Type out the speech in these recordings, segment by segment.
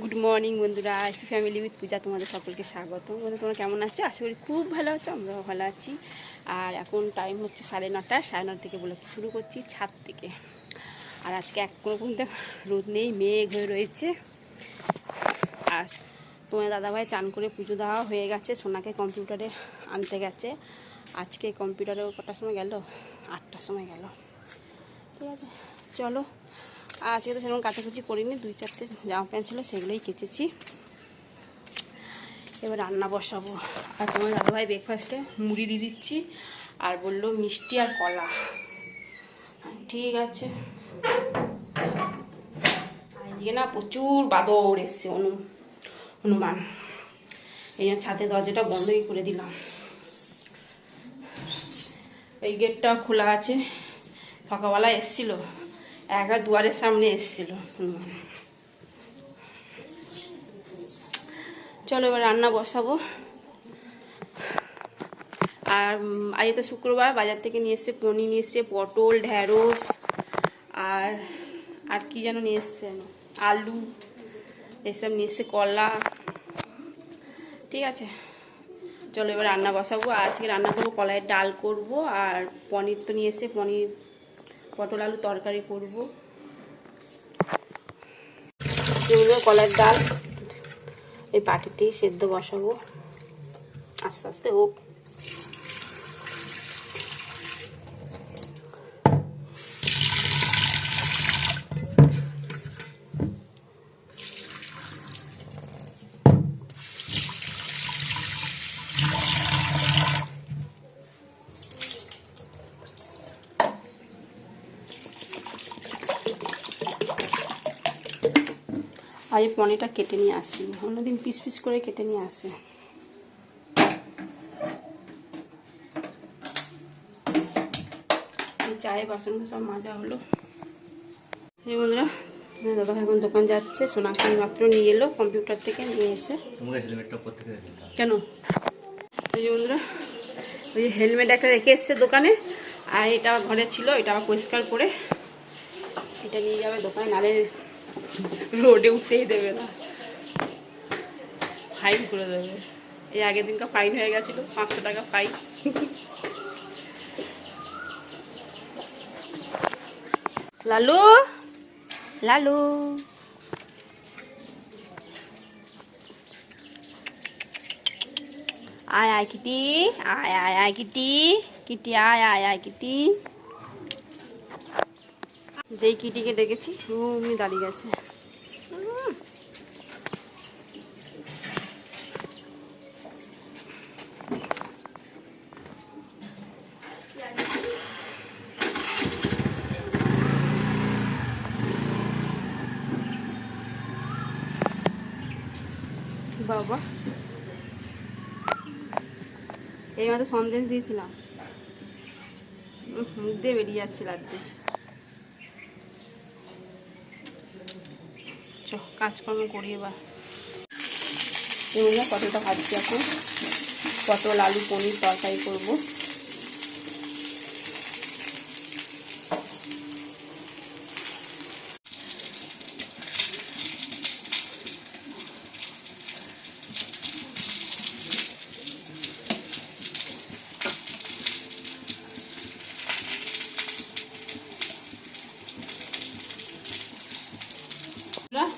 Good morning বন্ধুরা। আইসি family with Puja, তোমাদের সকলকে স্বাগত বন্ধু তোমরা কেমন আছো? আশা করি খুব ভালো আছো, আমরাও ভালো আছি। আর এখন টাইম হচ্ছে সাড়ে নটা সাড়ে নটা থেকে বলে শুরু করছি ছাদ থেকে। আর আজকে এক কোনো পর্যন্ত রোদ নেই, মেঘ হয়ে রয়েছে। আর তোমার দাদাভাই চান করে পুজো দেওয়া হয়ে গেছে, সোনাকে কম্পিউটারে আনতে গেছে। আজকে কম্পিউটারে কটার সময় গেল? আটটার সময় গেল। ঠিক আছে, চলো। আজকে তো সেরকম কাচাকুচি করিনি দুই চারটে জামা প্যান্ট ছিল সেগুলোই কেচেছি। এবার রান্না বসাবো। আর তোমার দাদাভাই ব্রেকফাস্টে মুড়ি দিয়ে দিচ্ছি আর বলল মিষ্টি আর কলা। হ্যাঁ, ঠিক আছে। এদিকে না প্রচুর বাদর এসছে অনু হনুমান। এই ছাদের দরজাটা বন্ধই করে দিলাম। এই গেটটা খোলা আছে সকালবেলা এসছিল। একা দুয়ারের সামনে এসছিল চলো, এবার রান্না বসাবো। আর আজ তো শুক্রবার, বাজার থেকে নিয়ে এসছে পনির নিয়ে এসছে, পটল, ঢ্যাঁড়স, আর আর কি যেন নিয়ে এসছে, আলু, এসব নিয়ে এসছে, কলা। ঠিক আছে। চলো, এবার রান্না বসাবো। আজকে রান্না করব কলাইয়ের ডাল করব, আর পনির তো নিয়ে এসে পনির পটল আলু তরকারি করব। কলার ডাল। এই পাটিতেই সেদ্ধ বসাবো। আস্তে আস্তে হোক। এই পনিরটা কেটে নিয়ে আসি। অন্যদিন পিস পিস করে কেটে নিয়ে আসে। চায়ে বাসন সব মাজা হলো। এই বন্ধুরা দাদা এখন দোকান যাচ্ছে সোনাকে মাত্র নিয়ে এলো কম্পিউটার থেকে নিয়ে এসে। কেন? ওই যে বন্ধুরা ওই যে হেলমেট একটা রেখে এসছে দোকানে আর এটা ঘরে ছিল এটা আবার পরিষ্কার করে। এটা নিয়ে যাবে দোকানে নালে রোডে দেবে না। ফাইন করে দেবে। এই আগের দিনকার ফাইন হয়ে পাঁচশো টাকা ফাইন লালু? লালু? আয় আয়, কিটি। আয় আয় আয়, কিটি। কিটি, আয় আয় আয়, কিটি। যেই কিটিকে দেখেছি অমনি দাঁড়িয়ে গেছে। বাবা। এই মাত্র সন্দেশ দিয়েছিলাম। মুখ দিয়ে বেরিয়ে যাচ্ছে লাগবে চ কাজকর্ম করি এবার এগুলো পটলটা ভাজছি এখন। পটল আলু পনির তরকারি করব।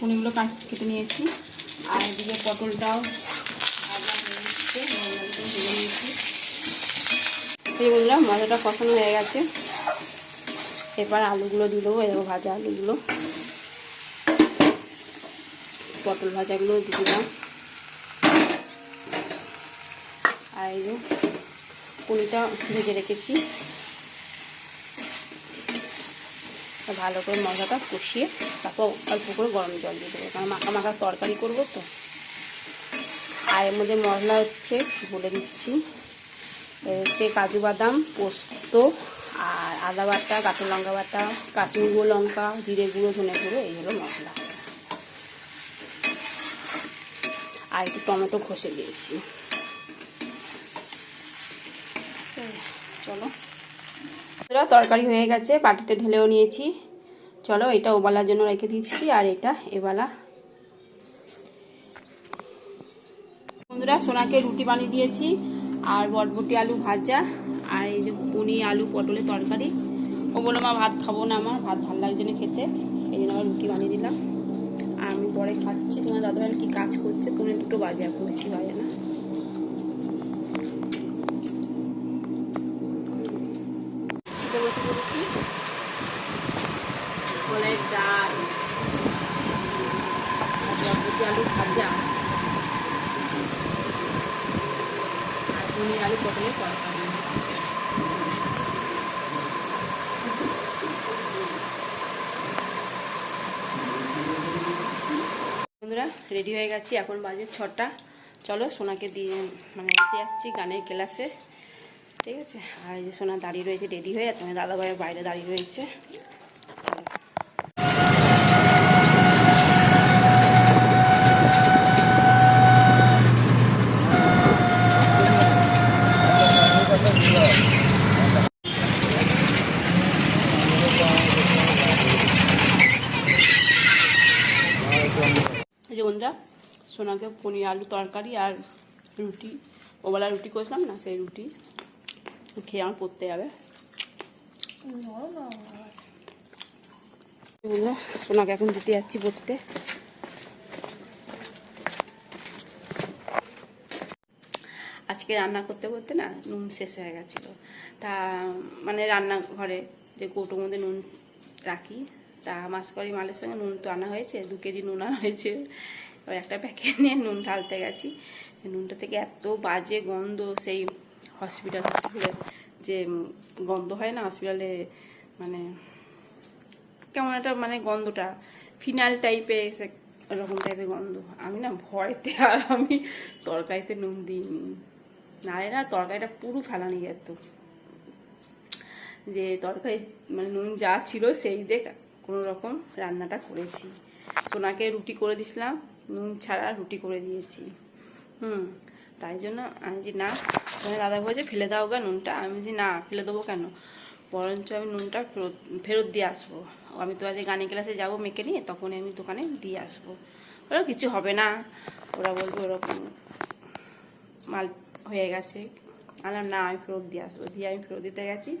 পনিরগুলো কাট কেটে নিয়েছি। আর এদিকে পটলটাও এই বন্ধুরা মশলাটা কষানো হয়ে গেছে। এবার আলুগুলো দিয়ে দেবো এরকম ভাজা আলুগুলো। পটল ভাজাগুলো দিয়ে দিলাম। আর এই পনিরটা ভেজে রেখেছি তা ভালো করে মশলাটা কষিয়ে তারপর অল্প করে গরম জল দিয়ে দেবো। কারণ মাখা মাখা তরকারি করব তো। আর এর মধ্যে মশলা হচ্ছে, বলে দিচ্ছি হচ্ছে কাজু বাদাম, পোস্ত, আর আদা বাটা, কাঁচা লঙ্কা বাটা, কাশ্মীর গুঁড়ো লঙ্কা, জিরে গুঁড়ো, ধনে গুঁড়ো, এই হলো মশলা। আর একটু টমেটো ঘষে দিয়েছি। বন্ধুরা তরকারি হয়ে গেছে, বাটিতে ঢেলেও নিয়েছি। চলো এটা ওবালার জন্য রেখে দিচ্ছি, আর এটা এবালা। বন্ধুরা, সোনাকে রুটি বানিয়ে দিয়েছি, আর বটবটি আলু ভাজা, আর এই যে পনি আলু, পটলের তরকারি। ও বলো মা, ভাত খাব না আমার, ভাত ভালো লাগছে না খেতে। এই জন্য আমার রুটি বানিয়ে দিলাম। আর আমি পরে খাচ্ছি। তোমার দাদাভাই কি কাজ করছে? পুনে দুটো বাজে, এখন বেশি বাজে না। ছোলের ডাল আলু ভাজা আর পনির আলু পটলের তরকারি। বন্ধুরা রেডি হয়ে গেছি, এখন বাজে ছটা। চলো সোনাকে দিয়ে মানে দিতে যাচ্ছি গানের ক্লাসে। ঠিক আছে? আর যে সোনা দাঁড়িয়ে রয়েছে রেডি হয়ে তোমার দাদা ভাইয়ের বাইরে দাঁড়িয়ে রয়েছে এই যে বন্ধুরা সোনাকে পনির আলু তরকারি আর রুটি। ওবেলা রুটি করেছিলাম না, সেই রুটি খেয়ে আমার পড়তে যাবে। সোনাকে এখন দিতে যাচ্ছি পড়তে। আজকে রান্না করতে করতে না নুন শেষ হয়ে গেছিল। তা মানে রান্নাঘরে যে কৌটোর মধ্যে নুন রাখি, তা মাসকরি মালের সঙ্গে নুন তো আনা হয়েছে, দু কেজি নুন আনা হয়েছে। এবার একটা প্যাকেট নিয়ে নুন ঢালতে গেছি। নুনটা থেকে এত বাজে গন্ধ, সেই হসপিটাল হসপিটালে যে গন্ধ হয় না হসপিটালে মানে কেমন একটা মানে গন্ধটা ফিনাল টাইপের এরকম টাইপের গন্ধ। আমি না ভয়তে আর আমি তরকারিতে নুন দিইনি। নাহলে না তরকারিটা পুরো ফেলানি যেত। যে তরকারি মানে নুন যা ছিল সেই দিয়ে কোনো রকম রান্নাটা করেছি। সোনাকে রুটি করে দিয়েছিলাম নুন ছাড়া রুটি করে দিয়েছি। হুম, তাই জন্য আমি যে না দাদা বলছে ফেলে দাও গা নুনটা। আমি যে না, ফেলে দেবো কেন? বরঞ্চ আমি নুনটা ফেরত ফেরত দিয়ে আসব। আমি তো আজ গানে ক্লাসে যাব মেকে নিয়ে, তখনই আমি দোকানে দিয়ে আসব। ওরা কিছু হবে না। ওরা বলবে ওরকম মাল হয়ে গেছে। আলাম না, আমি ফেরত দিয়ে আসব। দিয়ে আমি ফেরত দিতে গেছি।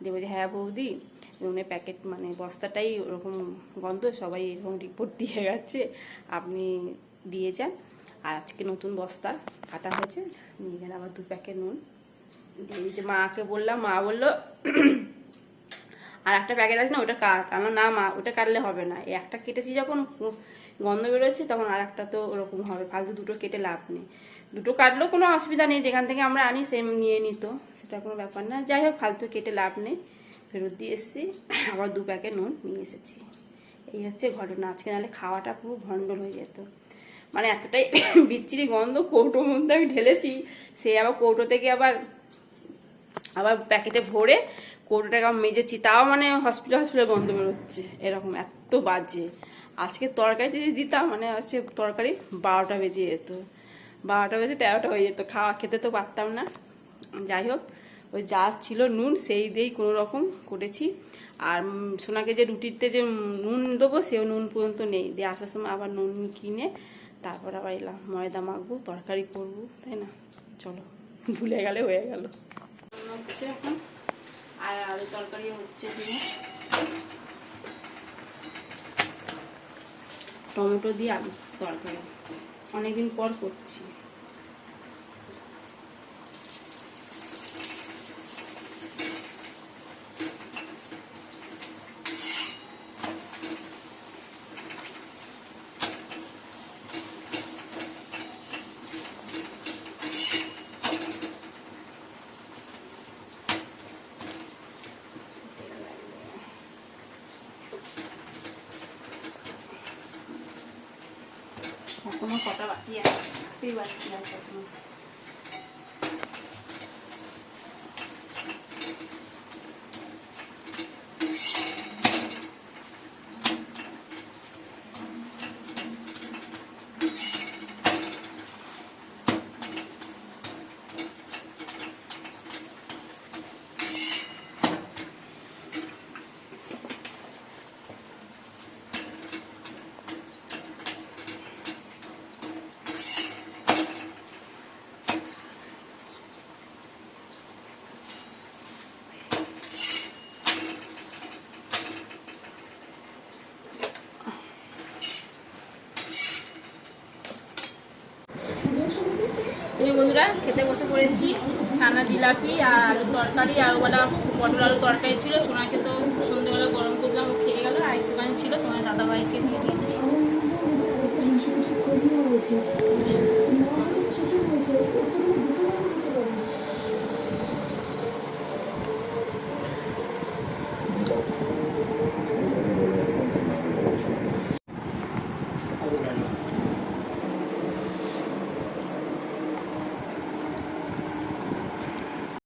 দিয়ে বলছি হ্যাঁ বৌদি। নুনের প্যাকেট মানে বস্তাটাই ওরকম গন্ধ, সবাই এরকম রিপোর্ট দিয়ে গেছে, আপনি দিয়ে যান। আর আজকে নতুন বস্তা কাটা হয়েছে, নিয়ে যান, আবার দু প্যাকেট নুন। দিয়ে দিয়েছে মাকে বললাম, মা বলল, আর একটা প্যাকেট আছে না, ওটা কাট। আমার না মা, ওটা কাটলে হবে না। এই একটা কেটেছি যখন, গন্ধ বেরোচ্ছে, তখন আর একটা তো ওরকম হবে, ফালতু দুটো কেটে লাভ নেই। দুটো কাটলেও কোনো অসুবিধা নেই, যেখান থেকে আমরা আনি সেম নিয়ে নিত। সেটা কোনো ব্যাপার না। যাই হোক, ফালতু কেটে লাভ নেই। ফেরত দিয়ে এসেছি। আবার দু প্যাকেট নুন নিয়ে এসেছি। এই হচ্ছে ঘটনা। আজকে নাহলে খাওয়াটা পুরো ভণ্ডল হয়ে যেত। মানে এতটাই বিচ্ছিরি গন্ধ, কৌটোর মধ্যে আমি ঢেলেছি। সে আবার কৌটো থেকে আবার আবার প্যাকেটে ভরে কৌটোটাকে আবার মেজেছি। তাও মানে হসপিটাল হসপিটাল গন্ধ বেরোচ্ছে। এরকম এত বাজে। আজকে তরকারি যদি দিতাম মানে হচ্ছে তরকারি বারোটা বেজে যেত। বারোটা বেজে তেরোটা হয়ে যেত। খাওয়া, খেতে তো পারতাম না। যাই হোক ওই যা ছিল নুন, সেই দিয়েই কোনো রকম করেছি। আর সোনাকে যে রুটিতে যে নুন দেবো, সেও নুন পর্যন্ত নেই। দিয়ে আসার সময় আবার নুন কিনে তারপর আবার এলাম, ময়দা মাখবো, তরকারি করব, তাই না? চলো, ভুলে গেলে হয়ে গেল। হচ্ছে এখন, আর আলু তরকারি হচ্ছে টমেটো দিয়ে আলু তরকারি। অনেকদিন পর করছি। এখনও কটা বাকি আছে হাতেই বাকি আছে এখনও খেতে বসে পড়েছি। ছানা জিলাপি আর আলু তরকারি আর ওলা পটল আলু তরকারি ছিল। সোনাকে তো সন্ধ্যেবেলা গরম করলাম ও খেয়ে গেল। আর একটুখানি ছিল তোমার দাদাভাইকে দিয়ে দিয়েছি।